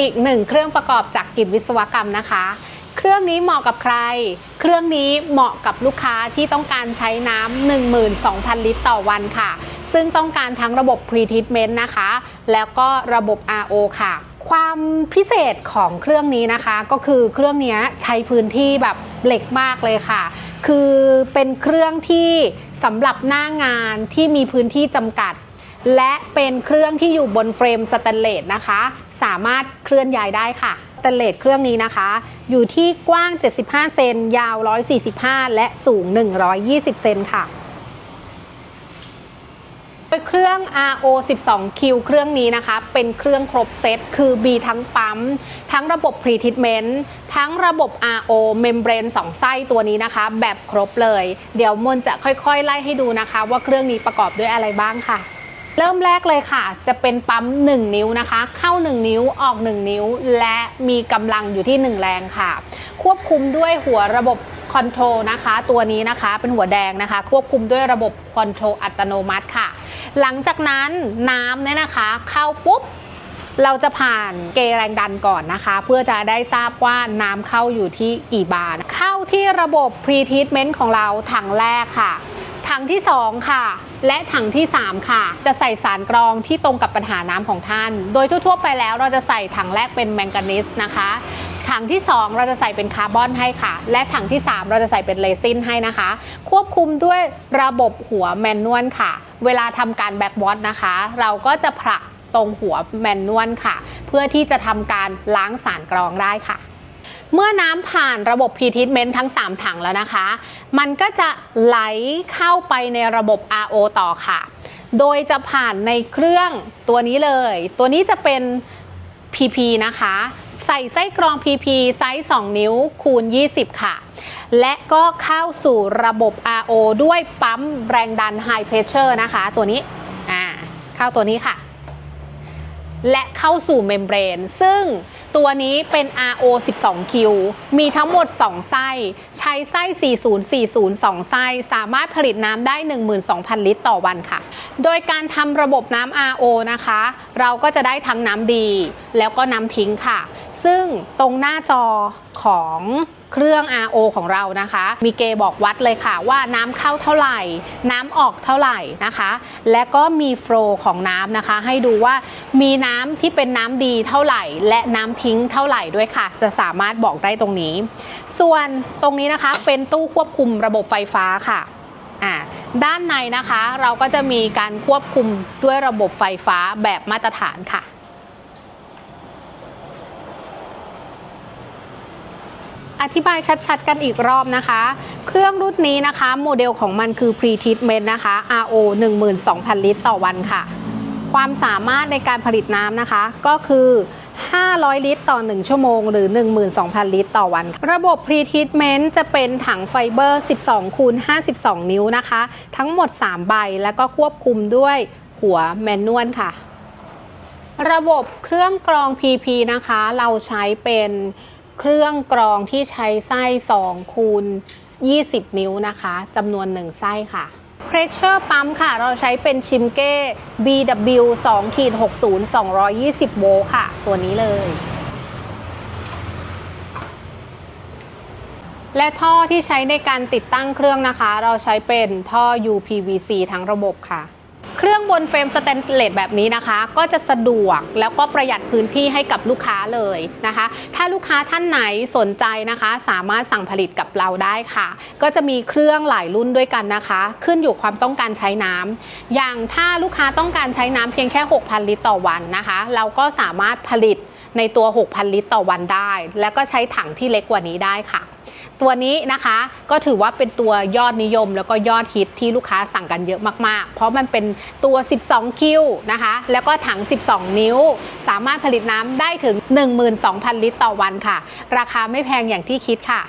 อีกหนึ่งเครื่องประกอบจากกิจวิศวกรรมนะคะ เครื่องนี้เหมาะกับใคร เครื่องนี้เหมาะกับลูกค้าที่ต้องการใช้น้ำ12,000 ลิตรต่อวันค่ะ ซึ่งต้องการทั้งระบบ pre-treatment นะคะ แล้วก็ระบบ RO ค่ะ ความพิเศษของเครื่องนี้นะคะ ก็คือเครื่องนี้ใช้พื้นที่แบบเหล็กมากเลยค่ะ คือเป็นเครื่องที่สำหรับหน้างานที่มีพื้นที่จำกัดและเป็นเครื่องที่อยู่บนเฟรมสแตนเลสนะคะ สามารถเคลื่อนย้ายได้ค่ะสแตนเลสเครื่องนี้นะคะ อยู่ที่กว้าง 75 เซน ยาว 145 และสูง 120 เซนค่ะโดยเครื่อง RO 12Q เครื่องนี้นะคะ เป็นเครื่องครบเซต คือมีทั้งปั๊ม ทั้งระบบ pre-treatment ทั้งระบบ RO membrane 2ไส้ตัวนี้นะคะ แบบครบเลย เดี๋ยวมนจะค่อยๆ ไล่ให้ดูนะคะ ว่าเครื่องนี้ประกอบด้วยอะไรบ้างค่ะ เริ่มแรกเลยค่ะ จะเป็นปั๊ม 1 นิ้วนะคะ เข้า 1 นิ้วออก 1 นิ้ว และมีกำลังอยู่ที่ 1 แรงค่ะ ควบคุมด้วยหัวระบบคอนโทรลนะคะ ตัวนี้นะคะเป็นหัวแดงนะคะ ควบคุมด้วยระบบคอนโทรลอัตโนมัติค่ะ หลังจากนั้นน้ำเนี่ยนะคะ เข้าปุ๊บเราจะผ่านเกแรงดันก่อนนะคะ เพื่อจะได้ทราบว่าน้ำเข้าอยู่ที่กี่บาร์เข้าที่ระบบ pre-treatment ของเราถังแรกค่ะ ถังที่ 2 ค่ะ และถังที่ 3 ค่ะ จะใส่สารกรองที่ตรงกับปัญหาน้ำของท่าน โดยทั่วๆไปแล้วเราจะใส่ถังแรกเป็นแมงกานีสนะคะถังที่ 2 เราจะใส่เป็นคาร์บอนให้ค่ะ และถังที่ 3 เราจะใส่เป็นเรซินให้นะคะ ควบคุมด้วยระบบหัวแมนนวลค่ะ เวลาทำการแบ็กวอตนะคะ เราก็จะผลักตรงหัวแมนนวลค่ะ เพื่อที่จะทำการล้างสารกรองได้ค่ะ เมื่อน้ำผ่านระบบ p t r e a t m e n t ทั้ง 3 ถังแล้วนะคะ มันก็จะไหลเข้าไปในระบบ RO ต่อค่ะ โดยจะผ่านในเครื่องตัวนี้เลย ตัวนี้จะเป็น PP นะคะ ใส่ไส้กรอง PP ไซส์ 2 นิ้วคูณ 20 ค่ะ และก็เข้าสู่ระบบ RO ด้วยปั๊มแรงดัน High Pressure นะคะ ตัวนี้ อ่า เข้าตัวนี้ค่ะ และเข้าสู่เมมเบรน ซึ่งตัวนี้เป็น RO 12Q มีทั้งหมด 2 ไส้ ใช้ไส้ 4040 2 ไส้ สามารถผลิตน้ำได้ 12,000 ลิตรต่อวันค่ะ โดยการทำระบบน้ำ RO นะคะ เราก็จะได้ทั้งน้ำดี แล้วก็น้ำทิ้งค่ะ ซึ่งตรงหน้าจอ ของเครื่อง RO ของเรานะคะ มีเกบอกวัดเลยค่ะว่าน้ำเข้าเท่าไหร่ น้ำออกเท่าไหร่นะคะ และก็มีโฟลของน้ำนะคะ ให้ดูว่ามีน้ำที่เป็นน้ำดีเท่าไหร่ และน้ำทิ้งเท่าไหร่ด้วยค่ะ จะสามารถบอกได้ตรงนี้ ส่วนตรงนี้นะคะเป็นตู้ควบคุมระบบไฟฟ้าค่ะด้านในนะคะเราก็จะมีการควบคุมด้วยระบบไฟฟ้าแบบมาตรฐานค่ะ อธิบายชัดๆ กันอีกรอบนะคะ เครื่องรุ่นนี้นะคะโมเดลของมันคือ pre-treatment นะคะ RO 12,000 ลิตรต่อวันค่ะ ความสามารถในการผลิตน้ำนะคะ ก็คือ 500 ลิตรต่อ 1 ชั่วโมง หรือ 12,000 ลิตรต่อวัน ระบบ pre-treatment จะเป็นถังไฟเบอร์ 12คูณ52 นิ้วนะคะ ทั้งหมด 3 ใบ แล้วก็ควบคุมด้วยหัวแมนนวลค่ะ ระบบเครื่องกรอง PP นะคะ เราใช้เป็น เครื่องกรองที่ใช้ไส้2คูณ20 นิ้วนะคะจำนวน 1 ไส้ค่ะ Pressure ปั๊มค่ะ เราใช้เป็นชิมเก้ BW 2ขีด60 220 โวลต์ค่ะ ตัวนี้เลย และท่อที่ใช้ในการติดตั้งเครื่องนะคะ เราใช้เป็นท่อ UPVC ทั้งระบบค่ะ เครื่องบนเฟรมสแตนเลสแบบนี้นะคะ ก็จะสะดวกแล้วก็ประหยัดพื้นที่ให้กับลูกค้าเลยนะคะ ถ้าลูกค้าท่านไหนสนใจนะคะ สามารถสั่งผลิตกับเราได้ค่ะ ก็จะมีเครื่องหลายรุ่นด้วยกันนะคะ ขึ้นอยู่ความต้องการใช้น้ำอย่างถ้าลูกค้าต้องการใช้น้ำเพียงแค่ 6,000 ลิตรต่อวันนะคะ เราก็สามารถผลิตในตัว 6,000 ลิตรต่อวันได้ แล้วก็ใช้ถังที่เล็กกว่านี้ได้ค่ะ ตัวนี้นะคะก็ถือว่าเป็นตัวยอดนิยม แล้วก็ยอดฮิตที่ลูกค้าสั่งกันเยอะมาก ๆ เพราะมันเป็นตัว 12 คิวนะคะ แล้วก็ถัง 12 นิ้ว สามารถผลิตน้ำได้ถึง 12,000 ลิตรต่อวันค่ะ ราคาไม่แพงอย่างที่คิดค่ะ